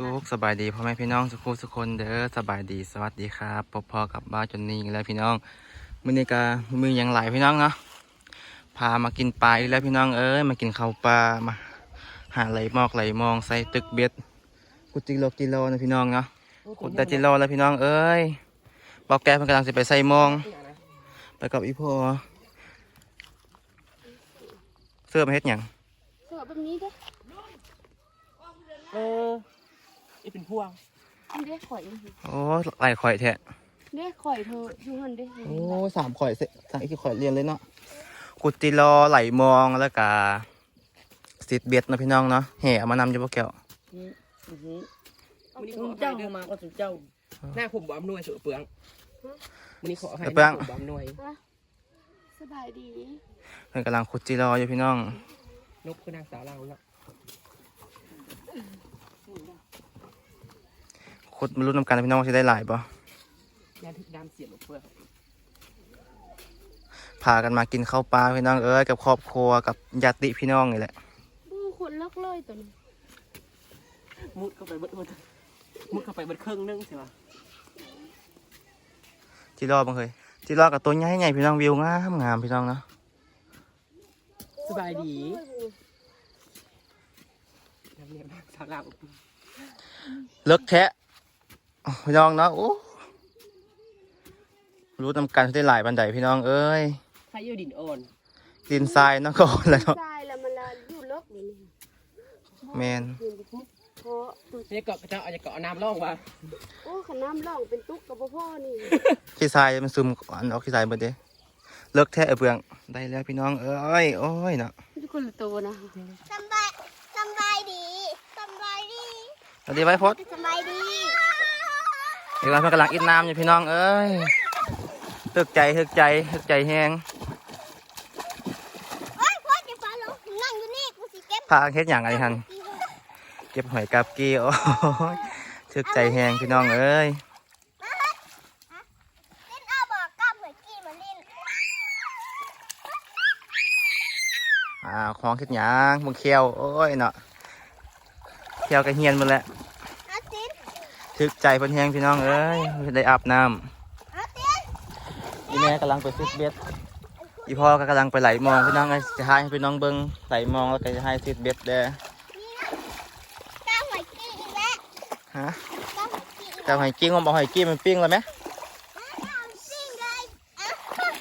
สุขสบายดีพ่อแม่พี่น้องสุขุสุขคนเด้อสบายดีสวัสดีครับพบพอกับบ้านจนนี่อีกแล้วพี่น้องมื้อนี้ก็มือยังไหลายพี่น้องเนาะพามากินปลาอีกแล้วพี่น้องเอ้ยมากินข้าวปลามาหาไหลหมอกไหลมองใส่ตึกเบ็ดกุจิโลกิโลนะพี่น้องเนาะกุดแต่จิโลแล้วพี่น้องเอ้ยบอกแกเพิ่นกำลังสิไปใส่มอง ไปกับอีพ่อเสื้อมาเฮ็ดหยังเสือแบบนี้เด้อเออไอเป็นพวงอันเด้ข่อยโอ้ไหลข่อยแท้เด้ข่อยเธออยู่หันเด้โอ้สามข่อยเสสามอีกข่อยเรียนเลยเนาะกุติรอไหลมองแล้วก็สิดเบ็ดเนาะพี่น้องเนาะแห่เอามานำอยู่พวกแก้วอือหือวันนี้ขอเจ้ามาก็สุดเจ้า หน้าผมบ่อำนวยเสือเปลืองวันนี้ขอให้หน้าผมบ่อำนวยสบายดีเพิ่นกำลังขุดจิรออยู่พี่น้องนกคือนางสาวเราเนาะ ขุดมาลุ้นนำกันนะพี่น้องว่าจะได้หลายบ่ยาทึกดำเสียบเปลือกพากันมากินข้าวปลาพี่น้องเอ้ยกับครอบครัวกับญาติพี่น้องนี่แหละบูคนลักเลยตัวนี้มุดเข้าไปเบิดมุดมุดเข้าไปเบิดครึ่งนึงใช่ปะจิรอบังเคยจิรอกับตัวใหญ่ใหญ่พี่น้องวิวงามงามพี่น้องเนาะสบายดีน้ำเนี่ยนางสาวเราเลิกแทะอ้าว พี่น้องเนาะโอ้รู้นำกันว่าได้หลายบันไดพี่น้องเอ้ยใครอยู่ดินอ่อนดินทรายเนาะก่อนแล้วเนาะทรายแล้วมันละอยู่เลิกนี่แมนยืนปุ๊บเพราะตุ๊กนี่เกาะกระเจ้าอาจจะเกาะน้ำร่องว่ะโอ้ขน้ำร่องเป็นตุ๊กกับพ่อนี่ขี้ทรายมันซึมอันเอาขี้ทรายหมดเด้เลิกแทะไอ้เบืองได้แล้วพี่น้องเอ้ยโอ้ยเนาะทุกคนละตัวนะสำบายสำบายดีสำบายดีสวัสดีไว้พดสำบายดี เดี๋ยวเราเพิ่นกำลังอิดน้ำอยู่พี่น้องเอ้ยทึกใจทึกใจทึกใจแห้งโอ้ยพ่อจะฟ้าลงนั่งอยู่นี่กูสิเก็บพาเฮ็ดอย่างไรฮันเก็บหอยกาบกีโอ้ยทึกใจแห้งพี่น้องเอ้ยเล่นเอาบอกกับเหมือนกี้มาเล่นอ่าของเฮ็ดหยางมึงเคี้ยวโอ้ยเนาะเคี้ยวกระเฮียนหมดแล้วเอาติน ทึกใจเพิ่นแห้งพี่น้องเอ้ยได้อาบน้ำเอาตินอีแม่กำลังไปฟิตเบ็ดอีพ่อก็กำลังไปไหลมองพี่น้องไงจะให้พี่น้องเบิ้งไหลมองแล้วก็จะให้ฟิตเบ็ดเด้อก้าวหอยกี้อีกแล้วฮะก้าวหอยกี้อีกแต่หอยกิ้งมันบอกหอยกิ้งมันปิ้งเลยไหมเอาซิ่งเลยอะหอย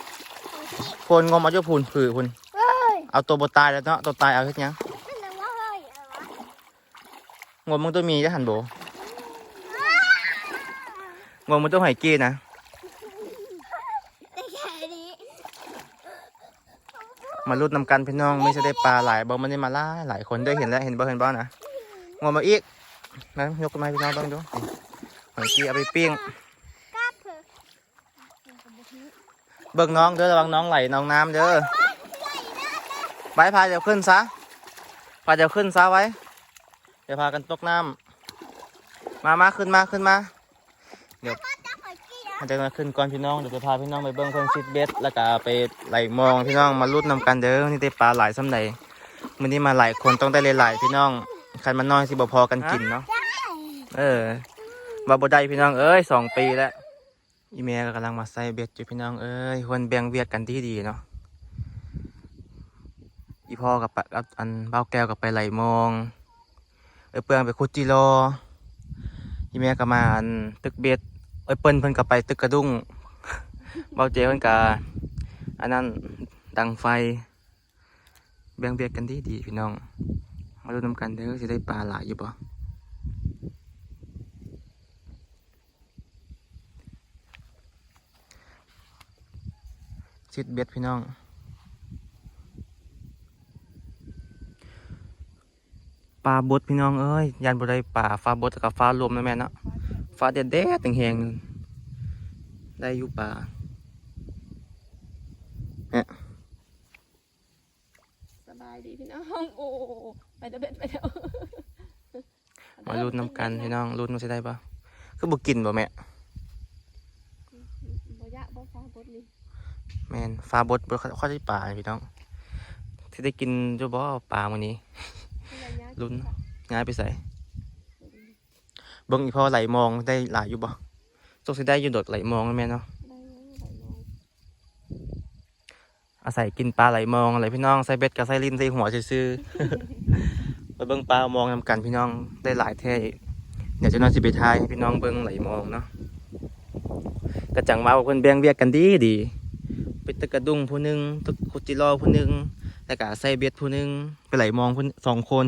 กี้คนงมเอาเจ้าพูนผือพูนเฮ้ยเอาตัวบตายแล้วเนาะตัวตายเอาเฮ็ดหยังนั่นน่ะว่าเฮ้ยเอาวะงมมึงตัวมีจะหันโบ งมมึงตัวหอยกี้นะมาลุดนำกันพี่น้องไม่ใช่ได้ปลาหลายบ่มันได้มาล่าหลายคนได้เห็นแล้วเห็นบ่เห็นบ่นะงมมาอีกนะยกขึ้นมาพี่น้องเบ้างดูหอยกี้เอาไปปิ้งเบิ่งน้องเด้อระวังน้องไหลน้องน้ำเด้อไว้พาเดี๋ยวขึ้นซะพาเดี๋ยวขึ้นซะไว้ เดี๋ยวพากันตกน้ำมามาขึ้นมาขึ้นมา พ่อจะหอยกี้อะเดี๋ยวมาขึ้นก่อนพี่น้องเดี๋ยวจะพาพี่น้องไปเบิ่งเพิ่นซิดเบ็ดแล้วก็ไปไหลมองพี่น้องมาลุดนำกันเด้อนี่ได้ปลาหลายสำใดมื้อนี้มาหลายคนต้องได้หลายๆพี่น้องคันมันน้อยสิบ่พอกันกินเนาะได้เออว่าบ่ได้พี่น้องเอ้ยสองปีแล้วอีเมลก็กำลังมาใส่เบ็ดอยู่พี่น้องเอ้ยควรแบ่งเวียกกันที่ดีเนาะอีพ่อกับปะกับอันเบ้าแก้วกับไปไหลมอง เอ้ยเปลืองไปคุดจิโรอ อีเมลก็มาอันตึกเบ็ดเอ้ยเปิ้นเพิ่นก็ไปตึกกระดุ้งเบาเจเพิ่นก็อันนั้นดังไฟแบ่งเวียกกันที่ดีพี่น้อง มาดูนำกันเด้อสิได้ปลาหลายอยู่บ่ชิดเบ็ดพี่น้อง ปลาบดพี่น้องเอ้ยยันบ่ได้ปลาฟ้าบดกับฟ้าลมนะแม่เนาะฟ้าแดดแดดแหงๆได้อยู่ปลาสบายดีพี่น้องโอ้ไปเดยวเบ็ดไปเดี๋ยวมาลุ้นน้ำกันพี่น้องลุ้นว่าสิได้ปะคือบ่กินบ่แม่บ่ยะบ่ฟ้าบดนี่แม่นฟ้าบดบ่ค่อยได้ปลาพี่น้องสิได้กินจะบ่ปลามื้อนี้ ลุ้นย้ายไปใส่เบิ่งอีพ่อไหลมองได้หลายอยู่บ่ตกสิได้อยู่ดอกไหลมองนั่นแม่เนาะได้ไหลมองอาศัยกินปลาไหลมองอะไรพี่น้องใส่เบ็ดกับใส่ลิ้นใส่หัวซื่อๆไปเบิ่งปลามองนำกันพี่น้องได้หลายแท้อีกเดี๋ยวเจะนอนสิไปทายให้พี่น้องเบิ่งไหลมองเนาะกระจังว่าเพิ่นแบ่งเวียกกันดีดีไปตึกกระดุงผู้หนึงตึกคุจิรอผู้หนึง แล้วก็ใส่เบ็ดผู้หนึงไปไหลมองผู้สองคน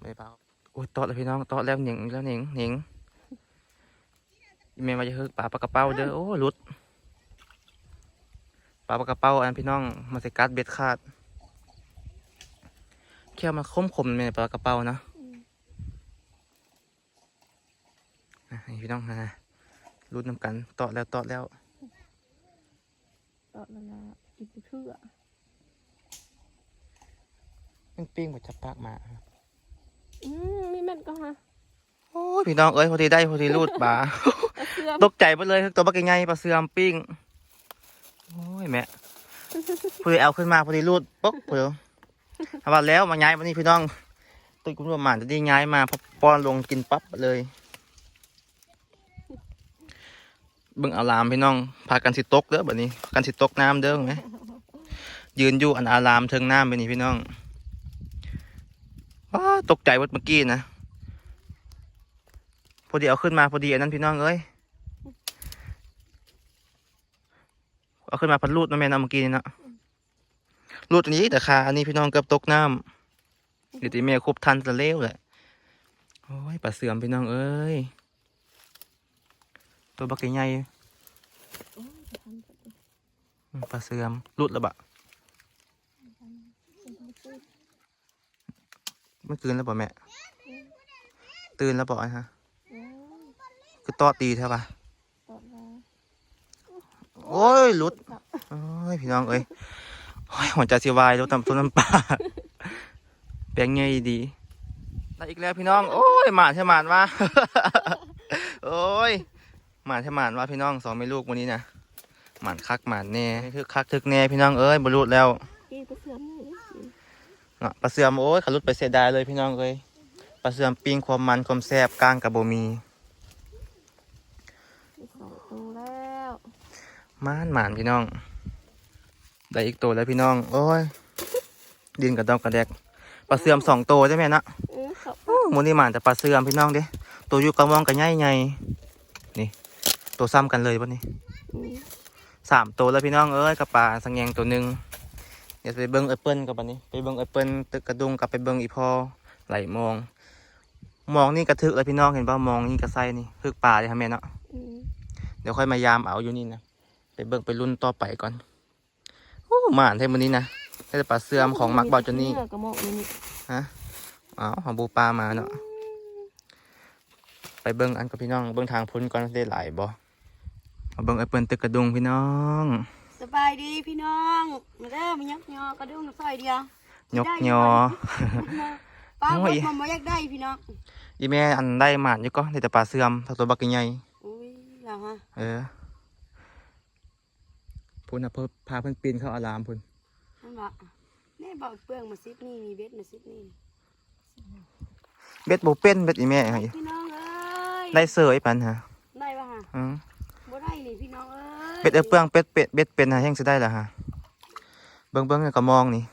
ไม่เปล่าโอ้ยตอดแล้วพี่น้องตอดแล้วหนิงแล้วหนิงหนิงอีเมลมาจะฮึกปลาปลากระเป้าเด้อโอ้หลุดปลาปลากระเป้าอันพี่น้องมาใส่กัดเบ็ดขาดเขี้ยวมันคมคมในปลากระเป้านะอะนี่พี่น้องนะรุดน้ำกันตอดแล้วตอดแล้ว ตอดละละกินไปเพื่อปิ้งปิ้งๆหมดจะปากหมาอืมมีแม่นก็ฮะโอ้ยพี่น้องเอ้ยพอดีได้พอดีรูดปลาเอาเสื้อตกใจไปเลยตัวบักใหญ่ๆปลาเสื่อมปิ้งโอ้ยแม่พอดีเอาขึ้นมาพอดีรูดปุ๊บพอดีเอาว่าแล้วมาย้ายวันนี้พี่น้องตุ้ยกุ้งรวมหมานจะได้ย้ายมาพอป้อนลงกินปั๊บเลย เบิ่งอารามพี่น้อง พากันสิตกเด้อบัดนี้กันสิตกน้ำเด้อไหมยืนอยู่อันอารามเทิงน้ำไปนี่พี่น้องว้าตกใจวัดเมื่อกี้นะพอดีเอาขึ้นมาพอดีอันนั้นพี่น้องเอ้ยเอาขึ้นมาพันรูดมาแม่นเอาเมื่อกี้นี่นะรูดอันนี้แต่ขาอันนี้พี่น้องเกือบตกน้ำอยู่ที่แม่คุบทันจะเลวแหละโอ้ยปลาเสื่อมพี่น้องเอ้ย ตัวบักใหญ่โอ้ยจะทำจะทอืมปลาเสื่อมรุดแล้วบะำจะทำซื้อไม่ตื่นแล้วบ่แม่ ตื่นแล้วบ่อะฮะโอ้ยคือตอตีใช่ปะตอดละโอ้ยหลุดครับโอ้ยพี่น้องเอ้ยโอ้ยหัวใจสิวายแล้วตำต้นน้ำปลาแปลงไงดีได้อีกแล้วพี่น้อง โอ้ยหมานใช่หมานวะโอ้ย หมานใช่หมานวะพี่น้องสองไม่ลูกวันนี้นะหมานคักหมานแน่ทึกคักทึกแน่พี่น้องเอ้ยบรรลุแล้วกินไปเสื้อมือเนาะปลาเสื่อมโอ้ยขารุดไปเสียดายเลยพี่น้องเอ้ยปลาเสื่อมปิ้งความมันความแซ่บกลางกับโบมีมีสองตัวแล้วหมานหมานพี่น้อง ได้อีกตัวแล้วพี่น้อง โอ้ย ดินกระดอกกระแดกปลาเสื่อมสองตัวใช่ไหมนะเออเขาโอ้หมูนี่หมานแต่ปลาเสื่อมพี่น้องเด้ตัวอยู่กระมองกันใหญ่ใหญ่นี่ ตัวซ้ำกันเลยปะนี่อืมสามตัวแล้วพี่น้องเอ้ยกับปลาสังแยงตัวหนึ่งเดี๋ยวไปเบิ้งแอปเปิลกับปันนี้ ไปเบิ้งแอปเปิลตึกกระดุงกับไปเบิ้งอีพอไหลมอง มองนี่กระทึกเลยพี่น้องเห็นป่ามองนี่กระไซนี่พึกปลาเลยครับแม่เนาะเดี๋ยวค่อยมายามเอาอยู่นี่นะไปเบิ่งไปรุ่นต่อไปก่อนโอ้หมานเท่มันนี้นะได้แต่ปลาเสื่อมของมักเบาจนนี่เสื้อกระอ้าวของบูปลามาเนาะไปเบิ่งอันกับพี่น้องเบิ่งทางพุ้นก่อนได้หลายบ่ มาเบิ่งไอ้เปิ้นตึกกระดุงพี่น้องสบายดีพี่น้องมาเด้อมายักยอกระดุมซอยเดียวยกยอป้าโอ้บ่ยผมบ่อยากได้พี่น้องอีแม่อันได้หมานอยู่ก็ได้แต่ปลาเสื่อมถ้าตัวบักใหญ่อุ้ยเหรอฮะเออพุ่นน่ะเพิ่นพาเพิ่นปีนเข้าอารามพุ่นนั่นว่าแน่บอกเปลืองมาซิดนี่นี่เบ็ดมาซิดนี่เบ็ดบ่เป็นเบ็ดอีแม่ให้พี่น้องเอ้ยได้เสยปันฮะได้ป่ะฮะอือ บ่ได้นี่พี่น้องเอ้ยเป็ดเอเปลืองเป็ดเป็ดเป็ดเป็นฮะแห้งสิได้ละฮะเบิ้งเบิ้งก็มองนี่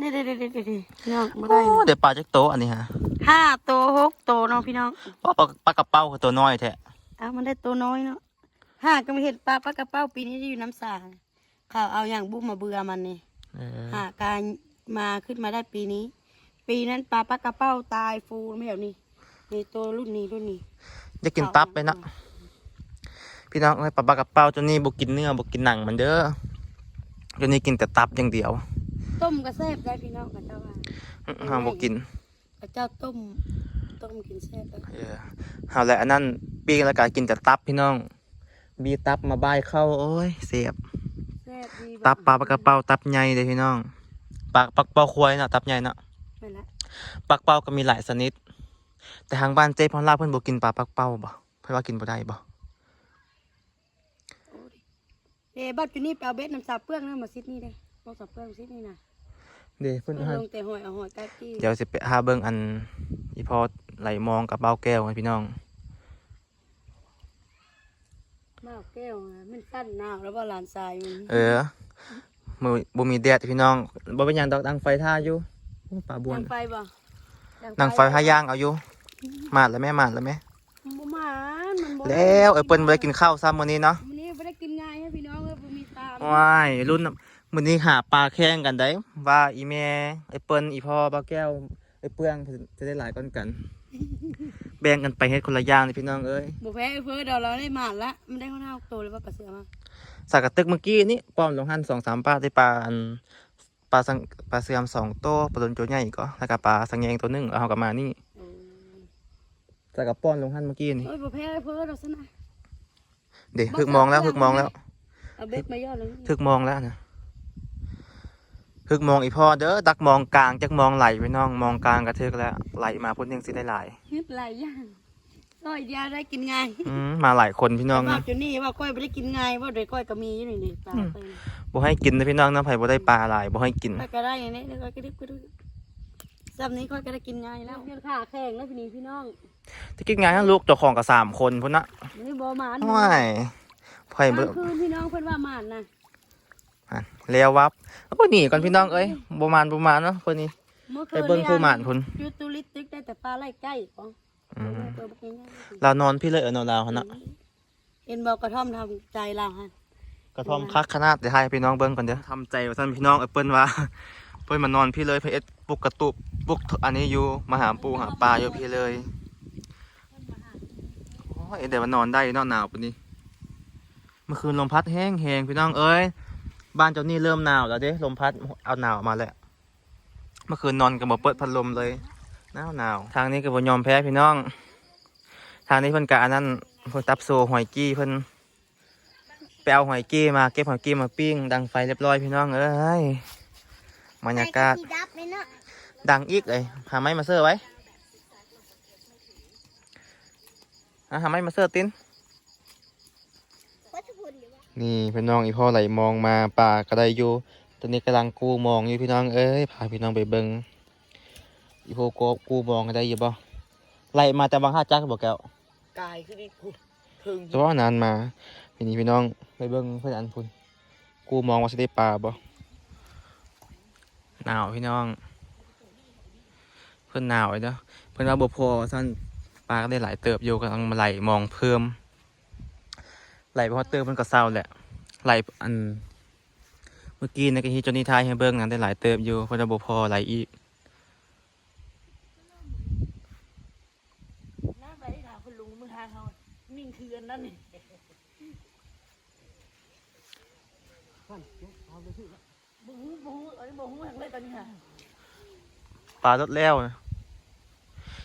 นี่เด็ดเด็ดเด็ดพี่น้องบ่โอ้ได้นี่เดี๋ยวปลาจักโตะอันนี้ฮะห้าตัวหกตัวเนาะพี่น้อง ปลาปลาปลากระเป้าคือตัวน้อยแท้อ้าวมันได้ตัวน้อยเนาะห้าก็ไม่เห็นปลาปลากระเป้าปีนี้จะอยู่น้ำสาข่าวเอาอย่างบุ้มมาเบื่อมันนี่เออหาการมาขึ้นมาได้ปีนี้ ปีนั้นปลาปลากระเป้าตายฟูไม่แบบนี้นี่ตัวรุ่นนี้รุ่นนี้ จะกินตับไปเนาะ พี่น้องเอ้ยปลาปลากระเป้าตัวนี้บ่กินเนื้อบ่กินหนังมันเด้อตัวนี้กินแต่ตับอย่างเดียว ต้มกระแซบได้พี่น้องกับเจ้าว่าอื้อห้ามบ่กินกับเจ้าต้มต้มกินแซ่บได้เออหาแล้วอันนั้นปีกแล้วก็กินแต่ตับพี่น้อง บีตับมาบายเข้าโอ้ยเสียบแซ่บดีตับปลาปลากระเป้าตับใหญ่เลยพี่น้องปลาปักเป้าควายเนาะตับใหญ่เนาะไม่ละปักเป้าก็มีหลายชนิด แต่ทางบ้านเจ๊พรลาเพิ่นบ่กินปลาปักเป้าบ่เพิ่นว่ากินบ่ได้บ่ เอ้บัดจุนี่ไปเอาเบ็ดน้ำสาเปื้องนั่นมาซิดนี่ได้บอกสาเปื้องซิดนี่นะเดี๋ยวเพิ่นเอาให้ลงแต่หอยเอาหอยกากี้เดี๋ยวสิไปหาเบิ่งอันอีพอไหลมองกับเบ้าแก้วให้พี่น้องบ้าแก้วนะมันกั้นหนาวแล้วบ่หลานทรายมันเออบ่บ่มีแดดพี่น้องบ่เป็นหยังดอกดังไฟท่าอยู่โอ้ปลาบวนดังไฟบ่ดังไฟพาย่างเอาอยู่มาดแล้วแม่มาดแล้วแม่บ่หมานมันบ่แล้วไอ้เปิ้นบ่ได้กินข้าวซ้ำมื้อนี้เนาะ ว้ายรุ่นมื้อนี้หาปลาแข่งกันได้ ว่าอีแม่ไอ้เปิ้นอีพ่อเบ้าแก้วไอ้เปื้องจะได้หลายก้อนกัน แบ่งกันไปเฮ็ดคนละอย่างนี่พี่น้องเอ้ยบ่แพ้ไอ้เพิ่นเดี๋ยวเราได้หมานละมันได้คนเฮาโตเลยว่าปลาเสือมาสากกระตึกเมื่อกี้นี่ป้อมลงหันสองสามปลาได้ปลาอันปลาสังปลาเสื่อมสองโตวปลาโดนโจใหญ่ก็แล้วก็ปลาสังแยงตัวหนึงเอากลับมานี่เออสากกระป้อนลงหันเมื่อกี้นี่เอ้ยบ่แพ้ไอ้เพิ่นดอกซะนะเดี๋ยวพึกมองแล้วพึกมองแล้ว เอาเบ็ดมาย่อเลยพึกมองแล้วนะพึกมองอีพ่อเด้อดักมองกลางจักมองไหลไปน้องมองกลางกระเทึกแล้วไหลมาพุ่นยังสิได้หลายเฮ็ดหลายอย่างก้อยเดียวได้กินง่ายอืมมาหลายคนพี่น้องว่านะจุนี่ว่าก้อยบ่ได้กินง่ายว่าโดยก้อยก็มีอยู่นี่นี่ปลาไปบ่ให้กินนะพี่น้องนะไผบ่ได้ปลาหลายบ่ให้กินก้อยก็ได้อย่างนี้แล้วก้อยก็ได้ก็ได้ซ้ำนี้ก้อยก็ได้กินง่ายแล้วเพียงขาแข็งแล้วพี่นี่พี่น้องที่กินงานทั้งลูกเจ้าของกับสามคนพุ่นนะนี่บ่หมานว้าย ไผกบ่ลางคืนพี่น้องเพิ่นว่าหมานนะอะแล้ววับโอ้หนีก่อนพี่น้องเอ้ยบ่มานบ่มานเนาะเพิ่นนี่เมื่อไปคืนเบิ่งผู้หมานพุ่นยูตูลิตึกได้แต่ปลาไล่ใกล้ของอืมเปิดบ่กินง่ายเรานอนพี่เลยเออนอนเราหั่นน่ะเห็นบอกกระท่อมทำใจเราฮะกระท่อมคักขนาดเดี๋ยวให้พี่น้องเบิ่งก่อนเด้อทำใจว่าซั่นพี่น้องเอ้ยเพิ่นว่าเพิ่นมานอนพี่เลยเพิ่นเอ็ดปลุกกระตุบปลุกอันนี้อยู่มาหาปูหาปลาอยู่พี่เลยโอ้ยเดี๋ยวมานอนได้เนอนหนาวปานนี้เมื่อคืนลมพัดแห้งแหงพี่น้องเอ้ยบ้านเจ้านี่เริ่มหนาวแล้วเด้ลมพัดเอาหนาวมาแล้วเมื่อคืนนอนกับบ่เปิดพัดลมเลยหนาวหนาวทางนี้ก็บ่ยอมแพ้พี่น้อง ทางนี้เพิ่นกะอันนั้นเพิ่นตับโซหอยกี้เพิ่นไปเอาหอยกี้มาเก็บหอยกี้มาปิ้ง ดังไฟเรียบร้อยพี่น้องเอ้ยบรรยากาศดังอีกเลยหาไม้มาเสื้อไว้อะหาไม้มาเสื้อติน นี่พี่น้องอีพ่อไหลมองมาป่าก็ได้อยู่ตอนนี้กำลังกูมองอยู่พี่น้องเอ้ยพาพี่น้องไปเบิงอีพ่อกูกูมองก็ได้อยู่บ่ไหลมาแต่บางห้าจักบอกแก้วกายคือนี่ถึงแต่ว่านานมาพี่นี่พี่น้องไปเบิงเพื่อนอันพุ่นกูมองว่าสิได้ปลาบ่หนาวพี่น้อง เพื่อนหนาวไอ้เด้อเพื่อนว่าบ่พอสั้นปลาก็ได้หลายเติบอยู่กำลังมาไหลมองเพิ่ม ไหลไปพอเติมมันก็เศร้าแหละไหลอัน เมื่อกี้ในะกะที่จนนี่ทายให้เบิ้งนั้นได้หลายเติบอยู่เพราะจะบ่พอไหลอีกน้ำไหลหาคุณลุงมือทางเขานิ่งคืออันนั้นนี่บ่ฮู้บ่ฮู้เอ้ยบ่ฮู้อย่างไรตอนนี้ค่ะปลาลดแล้วนะ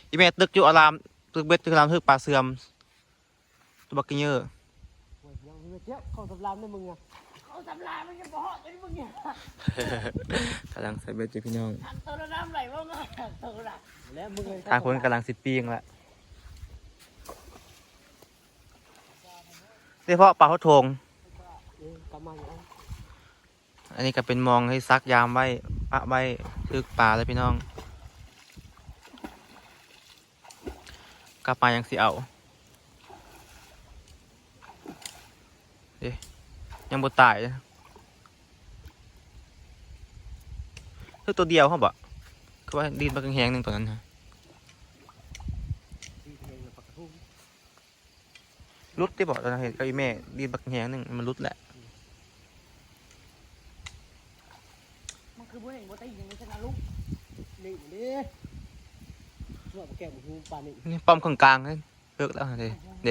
อีเมตึกอยู่อารามตึกเบ็ดตึกอารามตึกปลาเสื่อมตัวบักกิเยอร์ ยังไม่เที่ยวของสำรามในมึงอะเขาทำลายมันจะบ่ฮอดไอ้มึงเนี่ยกำลังใส่เบ็ดอยู่พี่น้องทางตัวน้ำไหลว่าง่ายทางตัวละแล้วมึงเลยทางคนกำลังสิปีงละเฉพาะปลาเขาโทงกลับมาอยู่อันนี้ก็เป็นมองให้ซักยามไว้ปะไว้ทึกปลาเลยพี่น้องกลับมายังสิเอา อ๊ะยังบ่ตายนะคือตัวเดียวเขาบอกคือว่าดีนปลากระแหงหนึ่งตัวนั้นฮะรุดที่บอกตอนนั้นเห็นเก้าอีแม่ดีนปลากระแหงหนึ่งมันรุดแหละมันคือบ่เห็นบ่ได้ยินชนะลูกนี่นี่ช่วยแก้มหูปลานี่นี่ป้อมข้างกลางเลยเลิกแล้วเดเด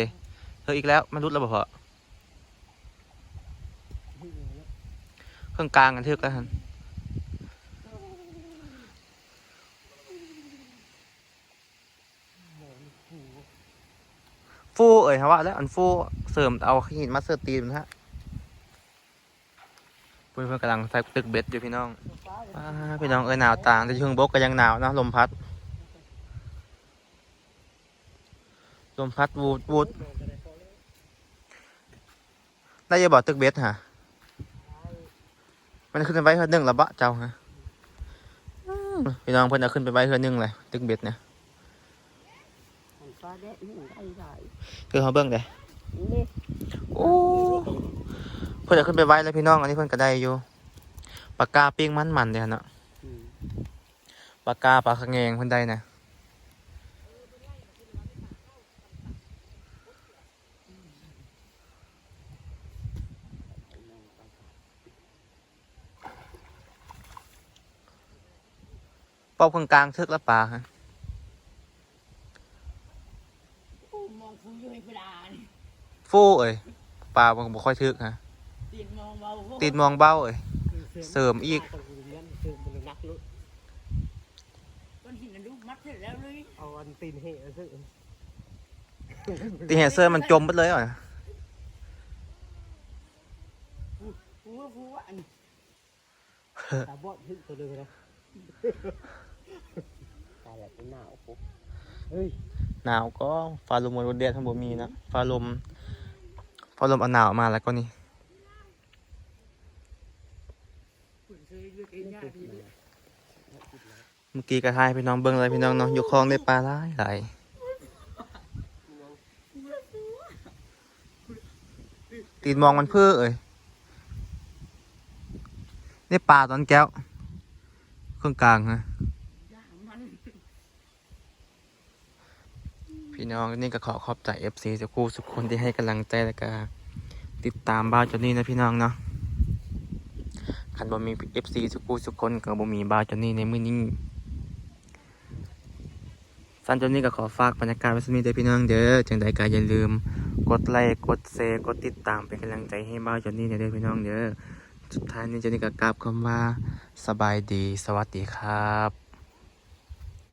เลิกอีกแล้วมันรุดแล้วบ่พอ ข้างกลางกันเทึกแล้วฮัน ฟูเอ่ยฮะว่าแล้วอันฟูเสริมเอาหินมาเสิร์ฟตีนนะฮะเพื่อนเพื่อนกำลังใส่ตึกเบ็ดอยู่พี่น้องพี่น้องเอ้ยหนาวต่างแต่เชิงบกก็ยังหนาวนะลมพัด ลมพัดวูดวูดได้จะบอกตึกเบสฮะ มันขึ้นไปเท่าหนึ่งแล้วบะเจ้าฮะพี่น้องเพิ่นเอาขึ้นไปไว้เทื่อนึงเลยตึกเบ็ดเนี่ยมันฟ้าแดดนี่ได้ได้คือเขาเบิ่งเด้นี่โอ้เพิ่นเอาขึ้นไปไว้แล้วพี่น้องอันนี้เพิ่นก็ได้อยู่ปากกาปิ้งมันมันๆเด้อเนาะอืมปากกาปลาขะแงงเพิ่นได้นะ ป้าเครื่องกลางทึกแล้วปลาฮะมองฟูอยู่ในกระดานฟู่เอ้ยปลาบ่บ่ค่อยทึกฮะตีนมองเบาติดมองเบ้าเอ้ยเสริมอีกเรียนเสริมมันนักลุก้อนหินนั่นลูกมัดเสร็จแล้วเลยเอาอันตีนเฮะซึ่งตีแฮเซอร์มันจมไปเลยอะฟูฟูอันตาบอดขึ้นตัวเดียวนะ ตายแบบเป็นหนาวปุ๊บเฮ้ยหนาวก็ฟ้าลมมันบ่แดดทั้งบ่มีนะฟ้าลมฟ้าลมเอาหนาวมาแล้วก็นี่ฝุ่นเคยเลือกเองยากดีเลยเมื่อกี้ก็ทายพี่น้องเบิ่งเลยพี่น้องเนาะอยู่คลองได้ปลาหลายหลายตีนมองมันเพื่อเอ้ยนี่ปลาตอนแก้วเครื่องกลางฮะ ยากมัน พี่น้องนี่ก็ขอขอบใจ FC สุกูสุกคนที่ให้กำลังใจและก็ติดตามบ้าวจนนี่นะพี่น้องเนาะคันบ่มี FC สุกูสุกคนก็บ่มีบ้าวจนนี่ในมื้อนี้สั้นจนนี่ก็ขอฝากบรรยากาศไว้สักนิดเด้อพี่น้องเด้อจังใดก็อย่าลืม กดไลค์กดแชร์กดติดตามเป็นกำลังใจให้บ้าวจนนี่เด้อพี่น้องเด้อสุดท้ายนี้จนนี่ก็กราบคำว่าสบายดีสวัสดีครับ